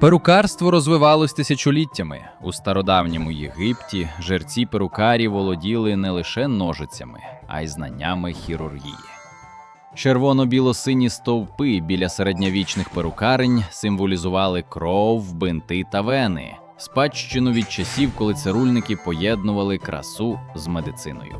Перукарство розвивалось тисячоліттями. У стародавньому Єгипті жерці перукарі володіли не лише ножицями, а й знаннями хірургії. Червоно-біло-сині стовпи біля середньовічних перукарень символізували кров, бинти та вени, спадщину від часів, коли цирульники поєднували красу з медициною.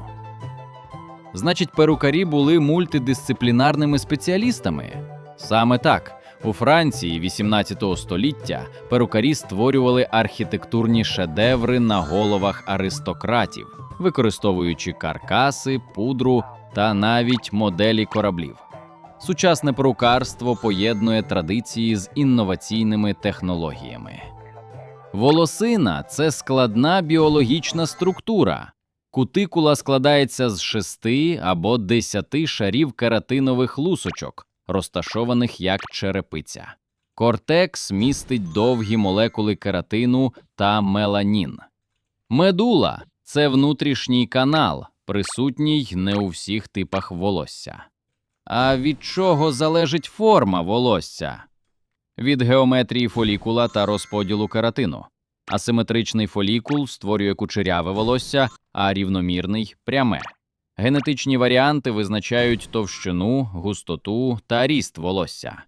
Значить, перукарі були мультидисциплінарними спеціалістами. Саме так. У Франції 18 століття перукарі створювали архітектурні шедеври на головах аристократів, використовуючи каркаси, пудру та навіть моделі кораблів. Сучасне перукарство поєднує традиції з інноваційними технологіями. Волосина це складна біологічна структура. Кутикула складається з шести або десяти шарів кератинових лусочок, розташованих як черепиця. Кортекс містить довгі молекули кератину та меланін. Медула це внутрішній канал, присутній не у всіх типах волосся. А від чого залежить форма волосся? Від геометрії фолікула та розподілу кератину. Асиметричний фолікул створює кучеряве волосся, а рівномірний пряме. Генетичні варіанти визначають товщину, густоту та ріст волосся.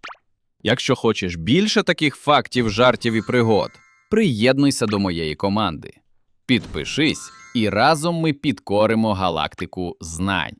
Якщо хочеш більше таких фактів, жартів і пригод, приєднуйся до моєї команди. Підпишись, і разом ми підкоримо галактику знань.